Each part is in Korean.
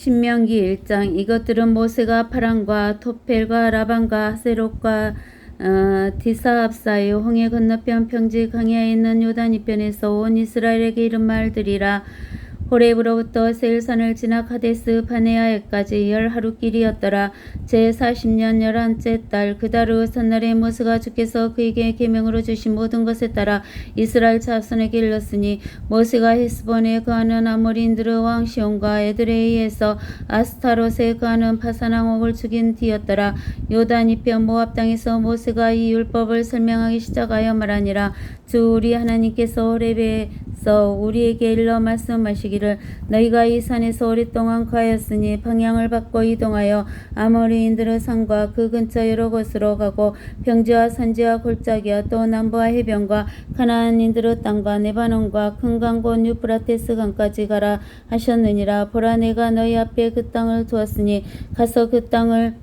신명기 1장. 이것들은 모세가 파랑과 토펠과 라반과 하세롯과 어, 디사압 사이 홍해 건너편 평지 강야에 있는 요단 이편에서 온 이스라엘에게 이른 말들이라 호렙으로부터 세일산을 지나 카데스 바네아에까지 열 하루 길이었더라. 제 40년 열한째 달 그달 후 첫날에 모세가 주께서 그에게 계명으로 주신 모든 것에 따라 이스라엘 자손에게 일렀으니 모세가 헤스본에 거하는 아모리인들의 왕 시온과 에드레이에서 아스타롯에 거하는 파사나옥을 죽인 뒤였더라. 요단 이편 모압 땅에서 모세가 이 율법을 설명하기 시작하여 말하니라. 주 우리 하나님께서 호렙에서 우리에게 일러 말씀하시기를 너희가 이 산에서 오랫동안 거하였으니 방향을 바꿔 이동하여 아모리인들의 산과 그 근처 여러 곳으로 가고 평지와 산지와 골짜기와 또 남부와 해변과 가나안인들의 땅과 네바논과 큰 강곧 유프라테스 강까지 가라 하셨느니라 보라 내가 너희 앞에 그 땅을 두었으니 가서 그 땅을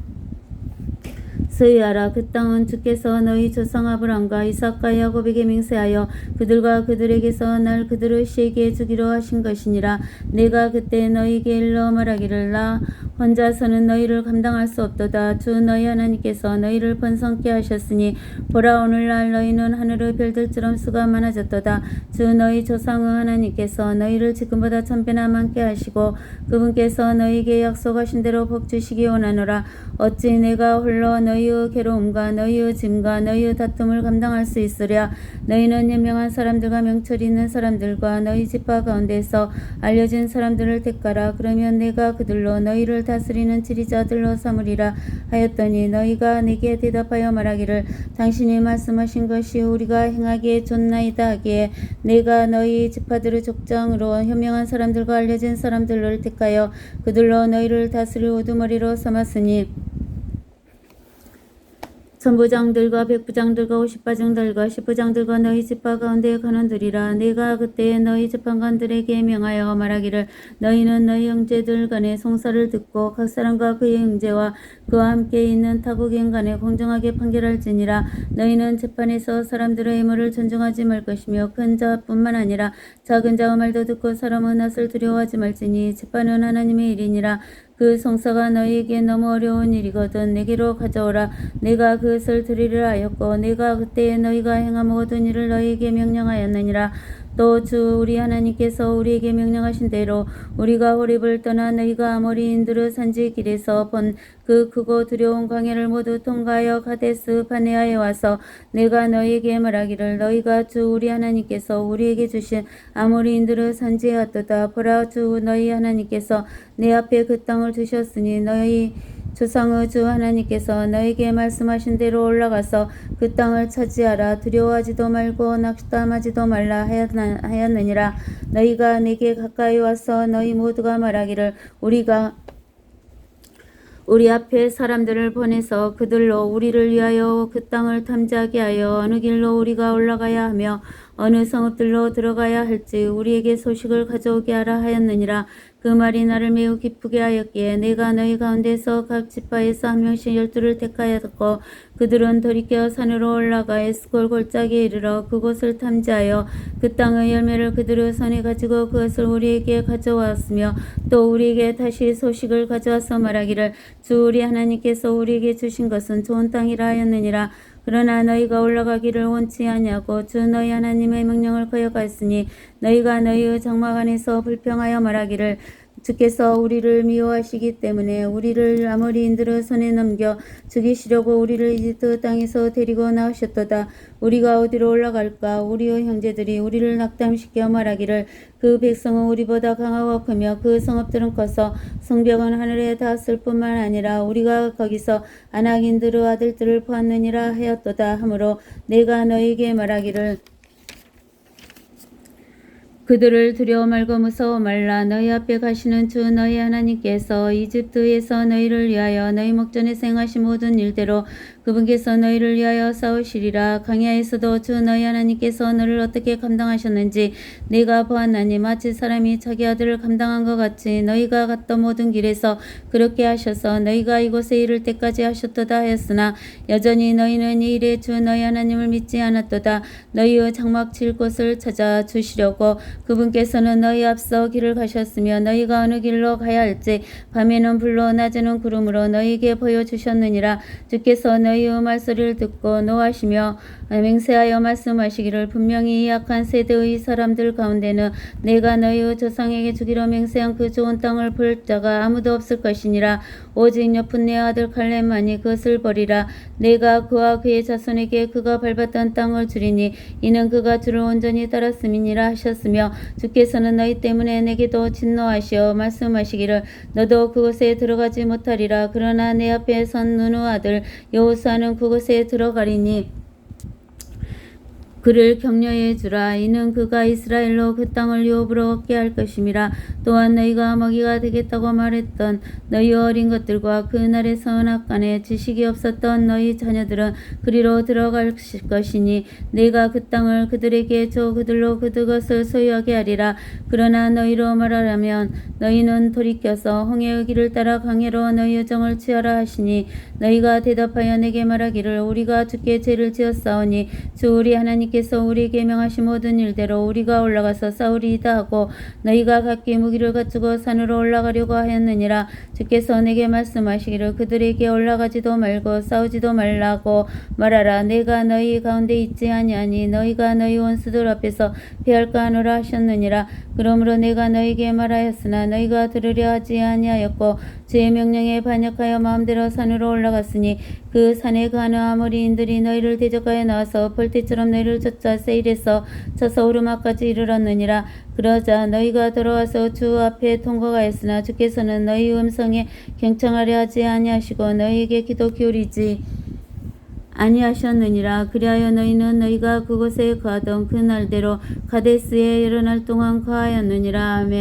스위하라. 그 땅은 주께서 너희 조상 아브람과 이삭과 야곱에게 맹세하여 그들과 그들에게서 날 그들을 시에게 주기로 하신 것이니라. 내가 그때 너희에게 일러 말하기를 나 혼자서는 너희를 감당할 수 없도다. 주 너희 하나님께서 너희를 번성케 하셨으니 보라 오늘날 너희는 하늘의 별들처럼 수가 많아졌도다. 주 너희 조상의 하나님께서 너희를 지금보다 천배나 많게 하시고 그분께서 너희에게 약속하신 대로 복 주시기 원하노라. 어찌 내가 홀로 너희의 괴로움과 너희의 짐과 너희의 다툼을 감당할 수 있으랴? 너희는 현명한 사람들과 명철 있는 사람들과 너희 집파 가운데서 알려진 사람들을 택하라. 그러면 내가 그들로 너희를 다스리는 지리자들로 삼으리라 하였더니 너희가 내게 대답하여 말하기를 당신이 말씀하신 것이 우리가 행하기에 좋나이다 하기에 내가 너희 지파들의 족장으로 현명한 사람들과 알려진 사람들을 택하여 그들로 너희를 다스릴 우두머리로 삼았으니 천부장들과 백부장들과 오십부장들과 십부장들과 너희 집파 가운데 관원들이라 내가 그때 너희 재판관들에게 명하여 말하기를 너희는 너희 형제들 간의 송사를 듣고 각 사람과 그의 형제와 그와 함께 있는 타국인 간에 공정하게 판결할지니라 너희는 재판에서 사람들의 의무를 존중하지 말 것이며 큰 자뿐만 아니라 작은 자의 말도 듣고 사람의 낯을 두려워하지 말지니 재판은 하나님의 일이니라 그 성사가 너희에게 너무 어려운 일이거든 내게로 가져오라. 내가 그것을 드리려 하였고 내가 그때에 너희가 행한 모든 일을 너희에게 명령하였느니라 또 주 우리 하나님께서 우리에게 명령하신 대로 우리가 호립을 떠나 너희가 아모리인들의 산지 길에서 본 그 크고 두려운 광야를 모두 통과하여 가데스 바네아에 와서 내가 너희에게 말하기를 너희가 주 우리 하나님께서 우리에게 주신 아모리인들의 산지에 왔도다. 보라 주 너희 하나님께서 내 앞에 그 땅을 주셨으니 너희 조상의 주 하나님께서 너에게 말씀하신 대로 올라가서 그 땅을 차지하라. 두려워하지도 말고 낙담하지도 말라 하였느니라. 너희가 내게 가까이 와서 너희 모두가 말하기를 우리가 우리 앞에 사람들을 보내서 그들로 우리를 위하여 그 땅을 탐지하게 하여 어느 길로 우리가 올라가야 하며 어느 성읍들로 들어가야 할지 우리에게 소식을 가져오게 하라 하였느니라 그 말이 나를 매우 기쁘게 하였기에 내가 너희 가운데서 각 지파에서 한 명씩 열두를 택하였고 그들은 돌이켜 산으로 올라가 에스콜 골짜기에 이르러 그곳을 탐지하여 그 땅의 열매를 그들의 손에 가지고 그것을 우리에게 가져왔으며 또 우리에게 다시 소식을 가져와서 말하기를 주 우리 하나님께서 우리에게 주신 것은 좋은 땅이라 하였느니라 그러나 너희가 올라가기를 원치 아니하고 주 너희 하나님의 명령을 거역하였으니 너희가 너희의 장막 안에서 불평하여 말하기를 주께서 우리를 미워하시기 때문에 우리를 아모리인들의 손에 넘겨 죽이시려고 우리를 이집트 땅에서 데리고 나오셨도다. 우리가 어디로 올라갈까? 우리의 형제들이 우리를 낙담시켜 말하기를 그 백성은 우리보다 강하고 크며 그 성읍들은 커서 성벽은 하늘에 닿았을 뿐만 아니라 우리가 거기서 아낙인들의 아들들을 보았느니라 하였도다 하므로 내가 너희에게 말하기를 그들을 두려워 말고 무서워 말라. 너희 앞에 가시는 주 너희 하나님께서 이집트에서 너희를 위하여 너희 목전에서 행하신 모든 일대로 그분께서 너희를 위하여 싸우시리라. 강야에서도 주 너희 하나님께서 너를 어떻게 감당하셨는지 내가 보았나니 마치 사람이 자기 아들을 감당한 것 같이 너희가 갔던 모든 길에서 그렇게 하셔서 너희가 이곳에 이를 때까지 하셨도다 하였으나 여전히 너희는 이 일에 주 너희 하나님을 믿지 않았도다. 너희의 장막 칠 곳을 찾아 주시려고 그분께서는 너희 앞서 길을 가셨으며 너희가 어느 길로 가야 할지 밤에는 불로 낮에는 구름으로 너희에게 보여주셨느니라. 주께서 너희 음할 소리를 듣고 노하시며 맹세하여 말씀하시기를 분명히 이 약한 세대의 사람들 가운데는 내가 너희의 조상에게 주기로 맹세한 그 좋은 땅을 볼 자가 아무도 없을 것이니라. 오직 여푼네 아들 칼렙만이 그것을 버리라. 내가 그와 그의 자손에게 그가 밟았던 땅을 주리니 이는 그가 주를 온전히 따랐음이니라 하셨으며 주께서는 너희 때문에 내게도 진노하시어 말씀하시기를 너도 그곳에 들어가지 못하리라. 그러나 내 앞에 선 누누 아들 여호수아는 그곳에 들어가리니 그를 격려해 주라. 이는 그가 이스라엘로 그 땅을 유업으로 얻게 할 것임이라. 또한 너희가 먹이가 되겠다고 말했던 너희 어린 것들과 그날의 선악간에 지식이 없었던 너희 자녀들은 그리로 들어갈 것이니 내가 그 땅을 그들에게 줘 그들로 그것을 소유하게 하리라. 그러나 너희로 말하라면 너희는 돌이켜서 홍해의 길을 따라 강해로 너희의 정을 취하라 하시니 너희가 대답하여 내게 말하기를 우리가 주께 죄를 지었사오니 주 우리 하나님께 서 우리에게 명하신 모든 일대로 우리가 올라가서 싸우리이다 하고 너희가 각기 무기를 갖추고 산으로 올라가려고 하였느니라. 주께서 내게 말씀하시기를 그들에게 올라가지도 말고 싸우지도 말라고 말하라. 내가 너희 가운데 있지 아니하니 너희가 너희 원수들 앞에서 피할까 하노라 하셨느니라. 그러므로 내가 너희에게 말하였으나 너희가 들으려 하지 아니하였고 주의 명령에 반역하여 마음대로 산으로 올라갔으니 그 산에 가는 아모리인들이 너희를 대적하여 나와서 벌떼처럼 너희를 쫓아 세일에서 쳐서 오르막까지 이르렀느니라. 그러자 너희가 돌아와서 주 앞에 통과하였으나 주께서는 너희 음성에 경청하려 하지 아니하시고 너희에게 기도 기울이지 아니하셨느니라. 그리하여 너희는 너희가 그곳에 거하던 그 날대로 가데스에 여러 날 동안 거하였느니라. 아멘